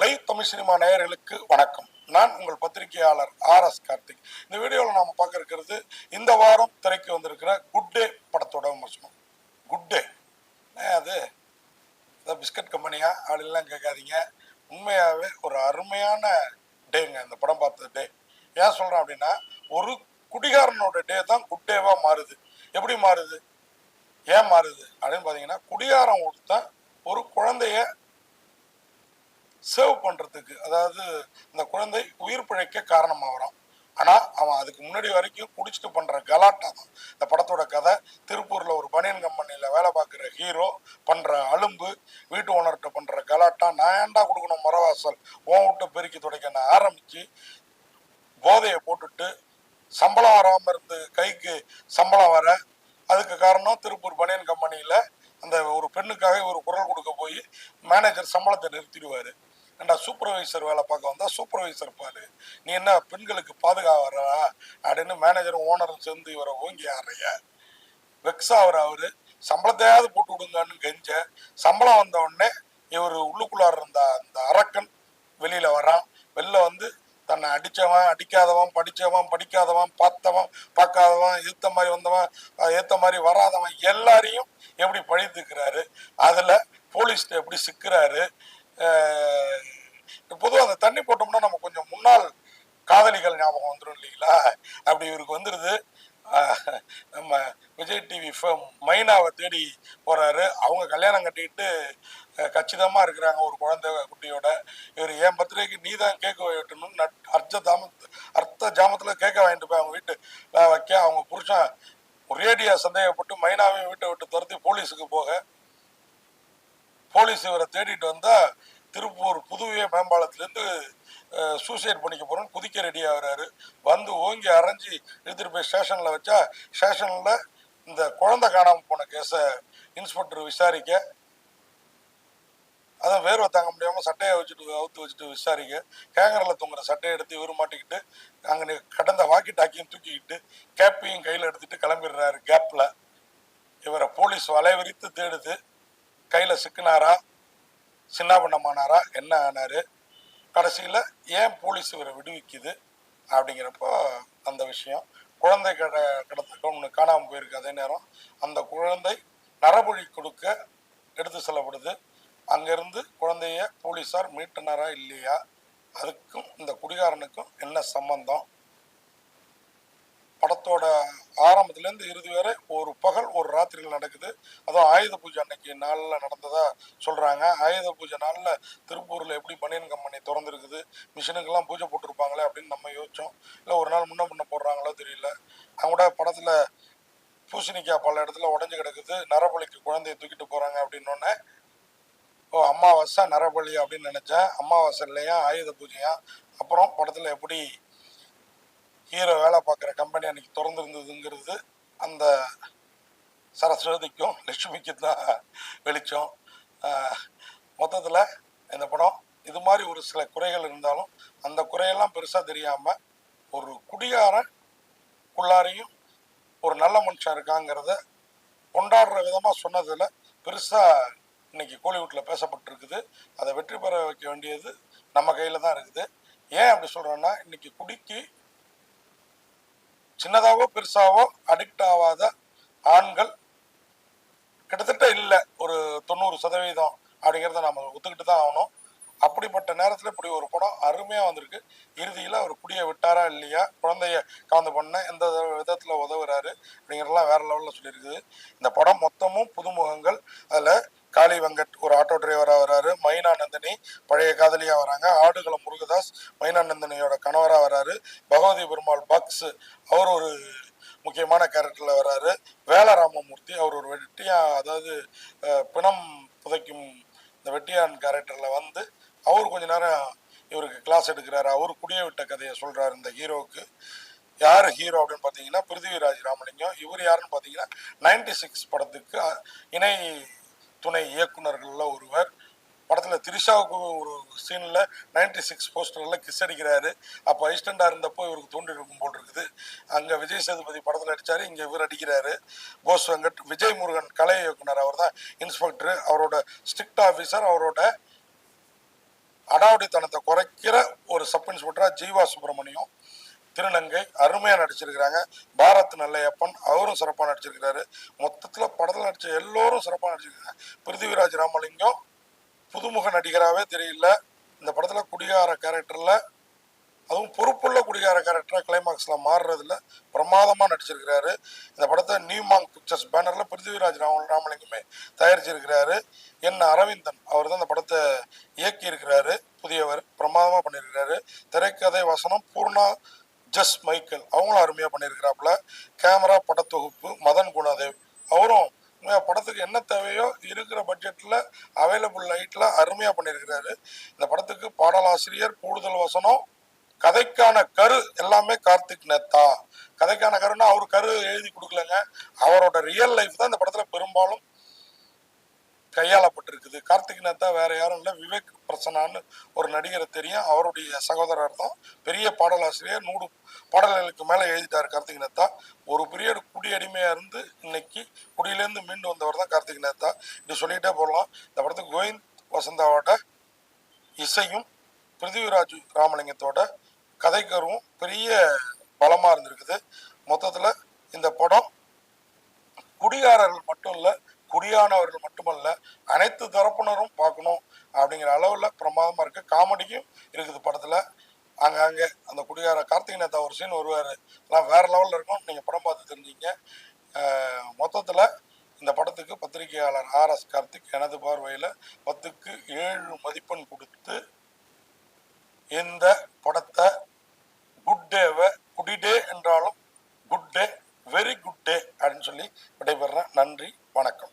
Live Tamil cinema நேயர்களுக்கு வணக்கம். நான் உங்கள் பத்திரிகையாளர் ஆர் எஸ் கார்த்திக். இந்த வீடியோவில் நாம் பார்க்க இருக்கிறது இந்த வாரம் திரைக்கு வந்திருக்கிற குட் டே படத்தோட விமர்சனம். குட் டே அது? பிஸ்கட் கம்பெனியா? ஆளெல்லாம் கேட்காதீங்க. உண்மையாகவே ஒரு அருமையான டேங்க இந்த படம் பார்த்த டே. ஏன் சொல்கிறேன் அப்படின்னா ஒரு குடிகாரனோட டே தான் குட் டேவாக மாறுது. எப்படி மாறுது? ஏன் மாறுது? அப்படின்னு பார்த்தீங்கன்னா குடிகாரன் ஒருத்தன் ஒரு குழந்தைய சேவ் பண்ணுறதுக்கு அதாவது இந்த குழந்தை உயிர் பிழைக்க காரணமாகறான் ஆனால் அவன் அதுக்கு முன்னாடி வரைக்கும் குடிச்சிட்டு பண்ணுற கலாட்டா தான். இந்த படத்தோட கதை திருப்பூரில் ஒரு பனியன் கம்பெனியில் வேலை பார்க்குற ஹீரோ பண்ணுற அலும்பு வீட்டு ஓனர்கிட்ட பண்ணுற கலாட்டா நான் ஏன்டா கொடுக்கணும் மரவாசல்? ஓன் விட்டு பெருக்கி துடைக்க நான் ஆரம்பித்து போதையை போட்டுட்டு சம்பளம் வராமல் இருந்து கைக்கு சம்பளம் வர அதுக்கு காரணம் திருப்பூர் பனியன் கம்பெனியில் அந்த ஒரு பெண்ணுக்காக ஒரு குரல் கொடுக்க போய் மேனேஜர் சம்பளத்தை நிறுத்திடுவார். சூப்பர்வைசர் வேலை பார்க்க வந்தால் சூப்பர்வைசர் பாரு. நீ என்ன பெண்களுக்கு பாதுகாவறா அப்படின்னு மேனேஜரும் ஓனரும் சேர்ந்து இவரை ஓங்கி ஆறைய வெக்ஸ் ஆகிற அவர். சம்பளத்தையாவது போட்டு விடுங்கன்னு கெஞ்ச. சம்பளம் வந்த உடனே இவர் உள்ளுக்குள்ளார இருந்த அந்த அரக்கன் வெளியில் வரான் வெளில வந்து தன்னை அடித்தவன் அடிக்காதவன் படித்தவன் படிக்காதவன் பார்த்தவன் பார்க்காதவன் ஏத்த மாதிரி வந்தவன் ஏற்ற ஏத்த மாதிரி வராதவன் எல்லாரையும் எப்படி பழித்துக்கிறாரு? அதில் போலீஸ்கிட்ட எப்படி சிக்கிறாரு? பொதுவாக அந்த தண்ணி போட்டோம்னா நம்ம கொஞ்சம் முன்னாள் காதலிகள் ஞாபகம் வந்துடும் இல்லைங்களா? அப்படி இவருக்கு வந்துடுது நம்ம விஜய் டிவி மைனாவை தேடி போறாரு. அவங்க கல்யாணம் கட்டிக்கிட்டு கச்சிதமா இருக்கிறாங்க ஒரு குழந்தை குட்டியோட. இவர் என் பர்த்டேக்கு நீ தான் கேக்கு வெட்டணும்னு நட் அர்த்த தாம அர்த்த ஜாமத்துல கேட்க வாங்கிட்டு போய் அவங்க வீட்டு வைக்க. அவங்க புருஷன் ஒரேடியா சந்தேகப்பட்டு மைனாவையும் வீட்டை விட்டு துரத்தி போலீஸுக்கு போக. போலீஸ் இவரை தேடிட்டு வந்தா திருப்பூர் புதுவைய மேம்பாலத்திலேருந்து சூசைட் பண்ணிக்க போகிறோன்னு குதிக்க ரெடி ஆகுறாரு. வந்து ஓங்கி அரைஞ்சி எடுத்துகிட்டு போய் ஸ்டேஷனில் வச்சா ஸ்டேஷனில் இந்த குழந்தை காணாமல் போன கேஸை இன்ஸ்பெக்டர் விசாரிக்க அதான் வேர்வை தாங்க முடியாமல் சட்டையை வச்சுட்டு அவுத்து வச்சுட்டு விசாரிக்க கேங்கரில் தொங்குற சட்டையை எடுத்து இவரு மாட்டிக்கிட்டு அங்கே கடந்த வாக்கி டாக்கியும் தூக்கிக்கிட்டு கேப்பையும் கையில் எடுத்துட்டு கிளம்பிடுறாரு கேப்பில் இவரை போலீஸ் வலைவிரித்து தேடுது. கையில் சிக்கினாரா? சின்ன பண்ணமானாரா என்ன ஆனாரு? கடைசியில் ஏன் போலீஸ் இவரை விடுவிக்குது? அப்படிங்கிறப்போ அந்த விஷயம். குழந்தை கட கடத்த ஒன்று காணாமல் போயிருக்கு. அதே நேரம் அந்த குழந்தை நரபொழி கொடுக்க எடுத்து செல்லப்படுது. அங்கேருந்து குழந்தைய போலீஸார் மீட்டினாரா இல்லையா? அதுக்கும் இந்த குடிகாரனுக்கும் என்ன சம்பந்தம்? படத்தோட ஆரம்பத்துலேருந்து இறுதி வரை ஒரு பகல் ஒரு ராத்திரியில் நடக்குது. அதுவும் ஆயுத பூஜை அன்னைக்கு நாளில் நடந்ததாக சொல்கிறாங்க ஆயுத பூஜை நாளில் திருப்பூரில் எப்படி பனியன் கம்பெனி திறந்துருக்குது மிஷினுக்கெல்லாம் பூஜை போட்டிருப்பாங்களே அப்படின்னு நம்ம யோசிச்சோம். இல்லை ஒரு நாள் முன்ன முன்ன போடுறாங்களோ தெரியல. அவங்க கூட படத்தில் பூசணிக்காய் பல இடத்துல உடஞ்சி கிடக்குது. நரபலிக்கு குழந்தைய தூக்கிட்டு போகிறாங்க அப்படின்னோடனே ஓ அமாவாசை நரபலி அப்படின்னு நினச்சேன். அமாவாசை இல்லையா ஆயுத பூஜையா? அப்புறம் படத்தில் எப்படி ஹீரோ வேலை பார்க்குற கம்பெனி அன்னைக்கு திறந்துருந்ததுங்கிறது அந்த சரஸ்வதிக்கும் லட்சுமிக்கும் தான் வெளிச்சம். மொத்தத்தில் இந்த படம் இது மாதிரி ஒரு சில குறைகள் இருந்தாலும் அந்த குறையெல்லாம் பெருசாக தெரியாமல் ஒரு குடிகாரன் உள்ளாரையும் ஒரு நல்ல மனுஷன் இருக்காங்கிறத கொண்டாடுற விதமாக சொன்னதில் பெருசாக இன்னைக்கு கோலிவுட்டில் பேசப்பட்டிருக்குது. அதை வெற்றி பெற வைக்க வேண்டியது நம்ம கையில் தான் இருக்குது. ஏன் அப்படி சொல்கிறேன்னா இன்னைக்கு குடிக்கு சின்னதாகவோ பெருசாகவோ அடிக்ட் ஆகாத ஆண்கள் கிட்டத்தட்ட இல்லை. ஒரு தொண்ணூறு சதவீதம் அப்படிங்கிறத நம்ம ஒத்துக்கிட்டு தான் ஆகணும். அப்படிப்பட்ட நேரத்தில் இப்படி ஒரு படம் அருமையாக வந்திருக்கு. இறுதியில் அவர் குடியை விட்டாரா இல்லையா குழந்தைய கலந்து பண்ண எந்த விதத்தில் உதவுறாரு அப்படிங்கிறதெல்லாம் வேற லெவலில் சொல்லியிருக்குது. இந்த படம் மொத்தமும் புதுமுகங்கள். அதில் காளி வெங்கட் ஒரு ஆட்டோ டிரைவராக வராரு. மைனா நந்தினி பழைய காதலியாக வராங்க. ஆடுகளம் முருகதாஸ் மைனா நந்தினியோட கணவராக வராரு. பகவதி பெருமாள் பக்ஸ் அவர் ஒரு முக்கியமான கேரக்டரில் வராரு. வேலராமமூர்த்தி அவர் ஒரு வெட்டியா அதாவது பிணம் புதைக்கும் இந்த வெட்டியான் கேரக்டரில் வந்து அவர் கொஞ்ச நேரம் இவருக்கு கிளாஸ் எடுக்கிறாரு. அவர் குடிய விட்ட கதையை சொல்கிறாரு இந்த ஹீரோவுக்கு. யார் ஹீரோ அப்படின்னு பார்த்தீங்கன்னா பிருத்திவிராஜ் ராமலிங்கம். இவர் யாருன்னு பார்த்தீங்கன்னா நைன்டி சிக்ஸ் படத்துக்கு இணை துணை இயக்குநர்களில் ஒருவர். படத்தில் திரிஷாவுக்கு ஒரு சீனில் நைன்டி சிக்ஸ் போஸ்டரில் கிஸ் அடிக்கிறாரு. அப்போ அசிஸ்டண்டாக இருந்தப்போ இவருக்கு தோண்டி இருக்கும் போல் இருக்குது. அங்கே விஜய் சேதுபதி படத்தில் அடித்தார் இங்கே இவர் அடிக்கிறாரு. போஸ் வெங்கட் விஜய் முருகன் கலை இயக்குனர் அவர் தான் இன்ஸ்பெக்டர். அவரோட ஸ்ட்ரிக்ட் ஆஃபீஸர் அவரோட அடாவடித்தனத்தை குறைக்கிற ஒரு சப் இன்ஸ்பெக்டராக ஜீவா சுப்பிரமணியம். திருநங்கை அருமையா நடிச்சிருக்கிறாங்க. பாரத் நல்லையப்பன் அவரும் சிறப்பா நடிச்சிருக்கிறாரு. மொத்தத்துல படத்துல நடிச்ச எல்லோரும் சிறப்பா நடிச்சிருக்காங்க. பிருத்திவிராஜ் ராமலிங்கம் புதுமுக நடிகராகவே தெரியல. இந்த படத்துல குடிகார கேரக்டர்ல அதுவும் பொறுப்புள்ள குடிகார கேரக்டரா கிளைமாக்ஸ்ல மாறுறதுல பிரமாதமா நடிச்சிருக்கிறாரு. இந்த படத்தை நியூமாங் பிக்சர்ஸ் பேனர்ல பிருத்திவிராஜ் ராம ராமலிங்கமே தயாரிச்சிருக்கிறாரு. என் அரவிந்தன் அவர் தான் இந்த படத்தை இயக்கி இருக்கிறாரு புதியவர் பிரமாதமா பண்ணியிருக்கிறாரு திரைக்கதை வசனம் பூர்ணா ஜஸ் மைக்கேல் அவங்களும் அருமையாக பண்ணியிருக்கிறாப்புல. கேமரா படத்தொகுப்பு மதன் குணதேவ். அவரும் படத்துக்கு என்ன தேவையோ இருக்கிற பட்ஜெட்டில் அவைலபிள் லைட்டில் அருமையாக பண்ணியிருக்கிறாரு. இந்த படத்துக்கு பாடலாசிரியர் கூடுதல் வசனம் கதைக்கான கரு எல்லாமே கார்த்திக் நேத்தா. கதைக்கான கருன்னா அவர் கரு எழுதி கொடுக்கலங்க. அவரோட ரியல் லைஃப் தான் இந்த படத்தில் பெரும்பாலும் கையாளப்பட்டிருக்குது. கார்த்திக் நேத்தா வேற யாரும் இல்லை. விவேக் பிரசனான்னு ஒரு நடிகரை தெரியும். அவருடைய சகோதரர் தான். பெரிய பாடலாசிரியர். நூறு பாடல்களுக்கு மேலே எழுதிட்டார் கார்த்திக் நேத்தா. ஒரு பீரியட் குடி அடிமையாக இருந்து இன்னைக்கு குடியிலேருந்து மீண்டு வந்தவர் தான் கார்த்திக் நேத்தா. இப்படி சொல்லிட்டே போகலாம் இந்த படத்துக்கு கோவிந்த் வசந்தாவோட இசையும் பிருத்திவிராஜ் ராமலிங்கத்தோட கதைக்கருவும் பெரிய பலமாக இருந்திருக்குது. மொத்தத்தில் இந்த படம் குடிகாரர்கள் மட்டும் இல்லை குடியானவர்கள் மட்டுமல்ல அனைத்து தரப்பினரும் பார்க்கணும் அப்படிங்கிற அளவில் பிரமாதமாக இருக்கு. காமெடிக்கும் இருக்குது படத்தில். அங்கங்கே அந்த குடிகார கார்த்திக் நேதா ஒரு சீன் வருவார். எல்லாம் வேறு லெவலில் இருக்கும். நீங்கள் படம் பார்த்து தெரிஞ்சீங்க மொத்தத்தில் இந்த படத்துக்கு பத்திரிகையாளர் ஆர் எஸ் கார்த்திக் எனது பார்வையில் பத்துக்கு ஏழு மதிப்பெண் கொடுத்து இந்த படத்தை குட் டேவை குடி டே என்றாலும் good day very good day அப்படின்னு சொல்லி விடைபெறேன் நன்றி வணக்கம்.